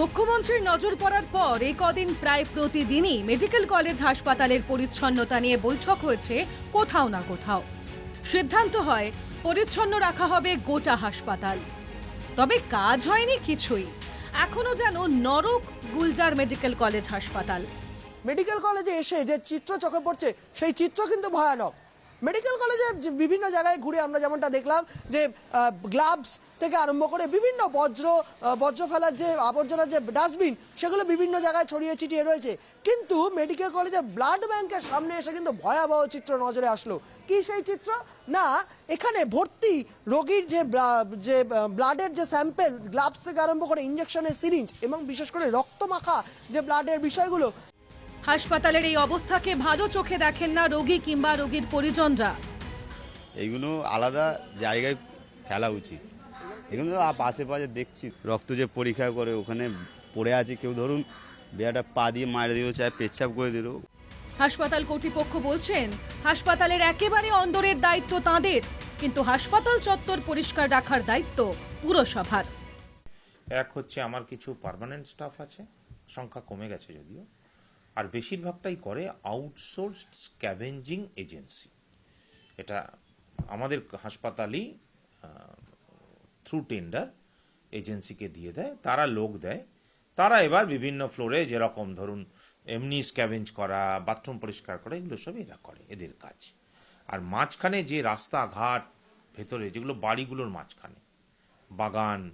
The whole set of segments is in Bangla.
মুখ্যমন্ত্রীর নজর পড়ার পর এই কদিন প্রায় প্রতিদিনই মেডিকেল কলেজ হাসপাতালের পরিচ্ছন্নতা নিয়ে বৈঠক হয়েছে কোথাও না কোথাও। সিদ্ধান্ত হয়, পরিচ্ছন্ন রাখা হবে গোটা হাসপাতাল। তবে কাজ হয়নি কিছুই। এখনও যেন নরক গুলজার মেডিকেল কলেজ হাসপাতাল। মেডিকেল কলেজে এসে যে চিত্র চোখে পড়ছে, সেই চিত্র কিন্তু ভয়ানক। মেডিকেল কলেজে বিভিন্ন জায়গায় ঘুরে আমরা যেমনটা দেখলাম যে গ্লাভস থেকে আরম্ভ করে বিভিন্ন বজ্র বজ্র ফেলার যে আবর্জনার যে ডাস্টবিন, সেগুলো বিভিন্ন জায়গায় ছড়িয়ে ছিটিয়ে রয়েছে। কিন্তু মেডিকেল কলেজে ব্লাড ব্যাংকের সামনে এসে কিন্তু ভয়াবহ চিত্র নজরে আসলো। কি সেই চিত্র? না, এখানে ভর্তি রোগীর যে যে ব্লাডের যে স্যাম্পেল, গ্লাভস থেকে আরম্ভ করে ইঞ্জেকশনের সিরিঞ্জ এবং বিশেষ করে রক্ত মাখা যে ব্লাডের বিষয়গুলো হাসপাতালের এই অবস্থাকে ভালো চোখে দেখেন না রোগী কিংবা রোগীর পরিজনরা। এইগুলো আলাদা জায়গায় ফেলা উচিত। এগুলো আ- পাশে পাশে দেখছি। রক্ত যে পরীক্ষা করে ওখানে পড়ে আছে কেউ ধরুন বেয়াটা পা দিয়ে মারে দিল চায় পেচ্ছাপ করে দিল। হাসপাতাল কর্তৃপক্ষ বলছেন হাসপাতালের একেবারে অন্দরের দায়িত্ব তাঁদের কিন্তু হাসপাতাল চত্বর পরিষ্কার রাখার দায়িত্ব পুরসভার। এক হচ্ছে আমার কিছু পার্মানেন্ট স্টাফ আছে সংখ্যা কমে গেছে যদিও। আর বেশিরভাগটাই করে আউটসোর্সড স্ক্যাভেঞ্জিং এজেন্সি এটা আমাদের হাসপাতালই থ্রু টেন্ডার এজেন্সিকে দিয়ে দেয়, তারা লোক দেয়। তারা এবার বিভিন্ন ফ্লোরে যেরকম ধরুন, এমনি স্ক্যাভেঞ্জ করা বাথরুম পরিষ্কার করা, এগুলো সব এরা করে, এদের কাজ। আর মাঝখানে যে রাস্তাঘাট ভেতরে, যেগুলো বাড়িগুলোর মাঝখানে, বাগান,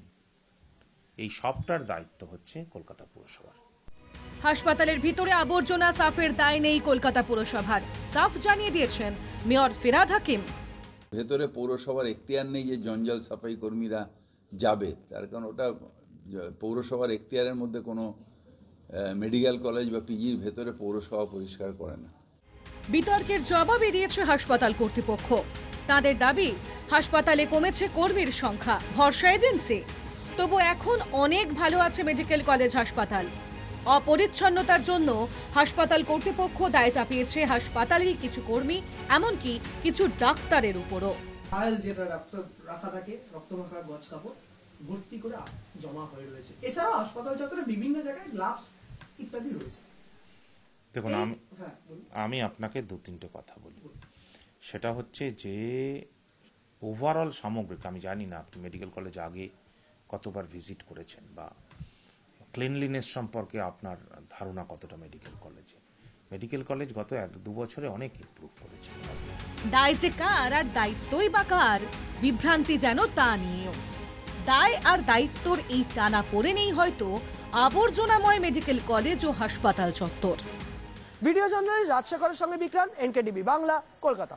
এই সবটার দায়িত্ব হচ্ছে কলকাতা পুরসভার। হাসপাতালের ভিতরে আবর্জনা সাফের দায় নেই কলকাতা পুরসভার। সাফ জানিয়ে দিয়েছেন মেয়র ফিরাদ হাকিম। ভেতরে পৌরসভার এখতিয়ার নেই যে জঞ্জাল সাফাই কর্মীরা যাবে। তার কারণ ওটা পৌরসভার এখতিয়ারের মধ্যে কোনো মেডিকেল কলেজ বা পিজির ভেতরে পৌরসভা পরিষ্কার করে না। বিতর্কের জবাবে দিয়েছে হাসপাতাল কর্তৃপক্ষ। তাদের দাবি হাসপাতালে কমেছে কর্মীর সংখ্যা ভরসা এজেন্সি। তবু এখন অনেক ভালো আছে মেডিকেল কলেজ হাসপাতাল। অপরিচ্ছন্নতার জন্য হাসপাতাল কর্তৃপক্ষ দায় চাপিয়েছে হাসপাতালেরই কিছু কর্মী এমনকি কিছু ডাক্তারের উপরও। ফাইল যেটা রক্ত রাখা থাকে রক্ত মাখা গজ কাপড় ভর্তি করে জমা হয়ে রয়েছে। এছাড়াও হাসপাতাল চত্বরে বিভিন্ন জায়গায় গ্লাভস ইত্যাদি রয়েছে। দেখুন আমি হ্যাঁ আমি আপনাকে দু তিনটে কথা বলি। সেটা হচ্ছে যে ওভারঅল সামগ্রিক আমি জানি না আপনি মেডিকেল কলেজ আগে কতবার ভিজিট করেছেন বা ক্লিনলিনেস সম্পর্কে আপনার ধারণা কতটা মেডিকেল কলেজে মেডিকেল কলেজ গত এক দু বছরে অনেক ইম্প্রুভ করেছে। দায় যে কার আর দায়িত্বই বা কার বিভ্রান্তি যেন তা নিয়েও। দায় আর দায়িত্বর এই টানা পড়ে নেই হয়তো আবর্জনাময় মেডিকেল কলেজ ও হাসপাতাল চত্বর। ভিডিও জার্নালিস্ট রাজশেখরের সঙ্গে বিক্রান্ত এনকেডিবি বাংলা কলকাতা।